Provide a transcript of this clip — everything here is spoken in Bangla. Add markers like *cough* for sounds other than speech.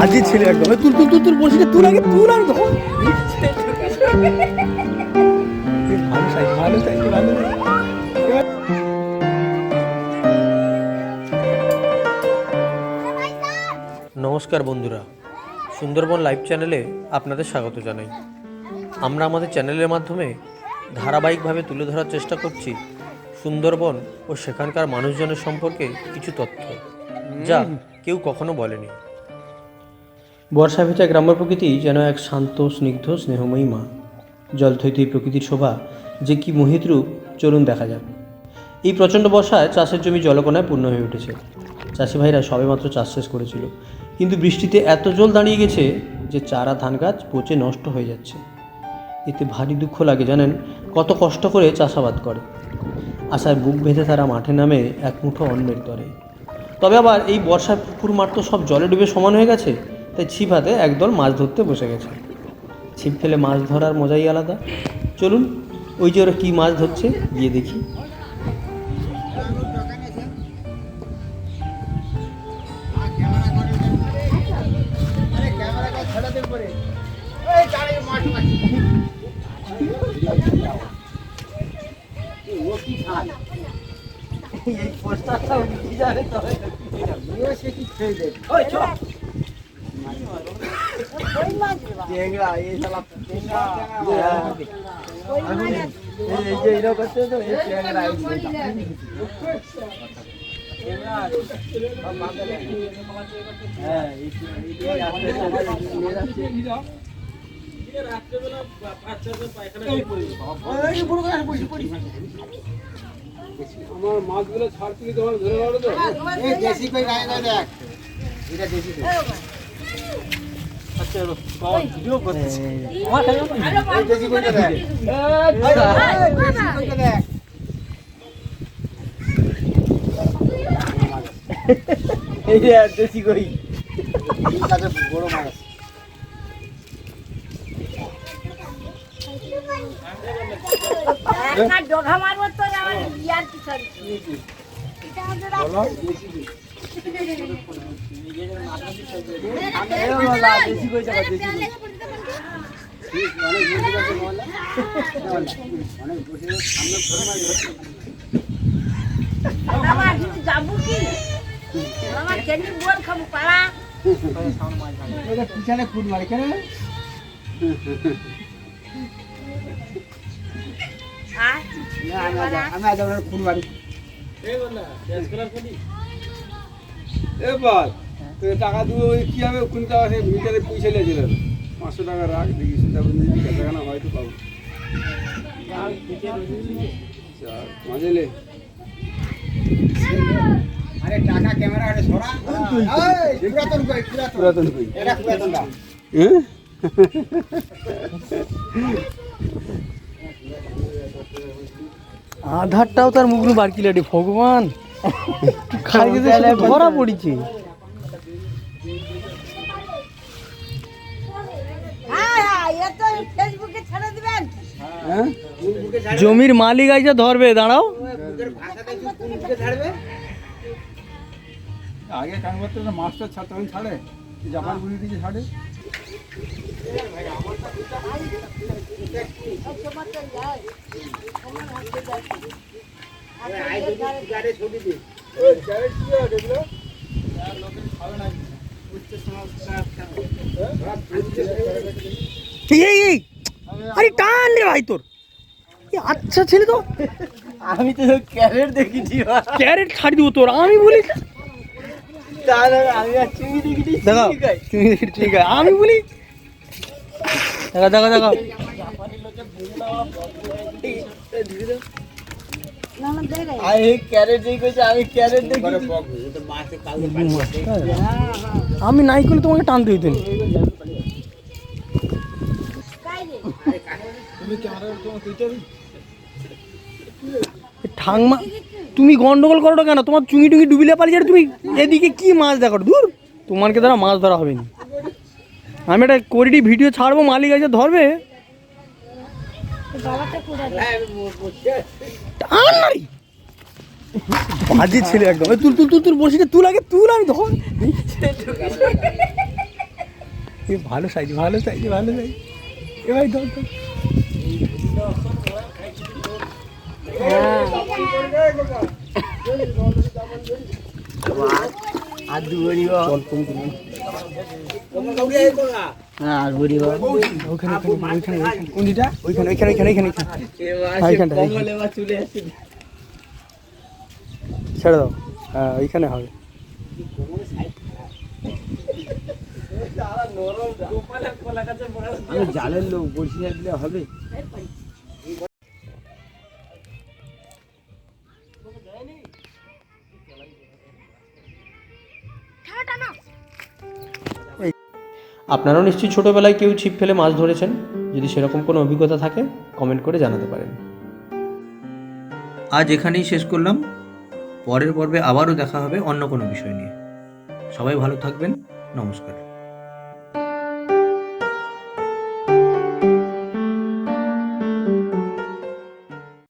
বাজে ছেলে একদম। তুল তুল তুল তুল বসে তুল আগে তুল আর ধর। ভালো সাইজ ভালো সাইজ ভালো নমস্কার বন্ধুরা সুন্দরবন লাইভ চ্যানেলে আপনাদের স্বাগত জানাই। আমরা আমাদের চ্যানেলের মাধ্যমে ধারাবাহিকভাবে তুলে ধরার চেষ্টা করছি সুন্দরবন ও সেখানকার মানুষজনের সম্পর্কে কিছু তথ্য যা কেউ কখনো বলেনি। বর্ষা ভেজা গ্রাম্য প্রকৃতি যেন এক শান্ত, স্নিগ্ধ, স্নেহময়ী মা। জল জলথৈতী প্রকৃতির শোভা, যে কি মোহিত রূপ, চলুন দেখা যাক। এই প্রচণ্ড বর্ষায় চাষের জমি জলকণায় পূর্ণ হয়ে উঠেছে। চাষি ভাইরা সবেমাত্র চাষ শেষ করেছিল। কিন্তু বৃষ্টিতে এত জল দাঁড়িয়ে গেছে যে চারা, ধান গাছ পচে নষ্ট হয়ে যাচ্ছে। এতে ভারী দুঃখ লাগে, জানেন, কত কষ্ট করে চাষাবাদ করে। আশায় বুক বেঁধে তারা মাঠে নামে এক মুঠো অন্নের তরে। তবে আবার এই বর্ষায় পুকুর মাঠ তো সব জলে ডুবে সমান হয়ে গেছে। তাই ছিপ হাতে একদল মাছ ধরতে বসে গেছে। ছিপ ফেলে মাছ ধরার মজাই আলাদা। চলুন ওই যে ওরা কী মাছ ধরছে গিয়ে দেখি। এই আমার মাছগুলো ছাড় থেকে তোমার ধরে পারো তো এই দেশি কই গায়ে গায়ে দেখ এটা দেশি কই এই দেশি কইটা দেখ দেশি কইটা দেখ। এই যে দেশি কই? কাছে বড় মাছ মারবো তো আমার ইয়ার পিছনে। আমাদের দেশি কইটা দেশি কই অনেক বেশি আছে বলা অনেক বসে সামনে ধরে মাছ ধরে আমার কিছু যাব কি আমার কেন বল খাব পাড়া পিছনে ফুট মারি কেন আমি আজ- ফুট মারি এবার তো টাকা দেবো ওই কি হবে কোন টাকা সে মিটারে পয়সা লেগেছিল পাঁচশো টাকা রাখ দেখি তারপর যদি টাকা হয়তো পাবো। যাক, মাঝেলে আরে টাকা ক্যামেরা আরে সরা। পুরাতন কই পুরাতন। পুরাতন কই? এটা পুরাতনটা হ্যাঁ আধারটাও তার মুখনু বার কিলে ভগবান। *laughs* খাইতে ধরা পড়িছে। জমির মালিক আইসা ধরবে দাঁড়াও। আগে করতে না মাছটা ছাড়ে জাপান বুঝি দিকে ছাড়ে। গাড়ি আরে টান রে ভাই তোর। আচ্ছা ছেলে তো। আমি তো ক্যারেট দেখেছি ক্যারেট ছাড় দিব তোর আমি বলি আমি আর চিংড়ি দেখেছি দেখা তুমি ঠিক আছে আমি বলি। দেখা দেখা দেখা। না না দে রে আমি ক্যারেট দেখেছি। আমি ক্যারেট দেখেছি মাছে কালকে আমি নাই করলে তোমাকে টান টানতে হইতো না কাই রে এ ঠাংমা, তুমি গন্ডগোল করো কেন? তোমার চুঙি টুঙি ডুবিলে পালিয়ে আর তুমি এদিকে কি মাছ দেখো? দূর তোমারকে দ্বারা মাছ ধরা হবে না। আমি একটা করিডি ভিডিও ছাড়বো, মালিক আছে ধরবে। বাজে ছেলে একদম। তুল তুল তুল তুল বসে তুল আগে, তুল আমি ধর। ভালো সাইজ ভালো সাইজ ভালো সাইজ। এ, ভাই ধর। ছেড়ে দাও হ্যাঁ ওইখানে হবে জালের লোক বলছি হবে আপনারাও নিশ্চয়ই ছোটোবেলায় কেউ ছিপ ফেলে মাছ ধরেছেন? যদি সেরকম কোনো অভিজ্ঞতা থাকে কমেন্ট করে জানাতে পারেন। আজ এখানেই শেষ করলাম। পরের পর্বে আবারও দেখা হবে অন্য কোনো বিষয় নিয়ে। সবাই ভালো থাকবেন। নমস্কার।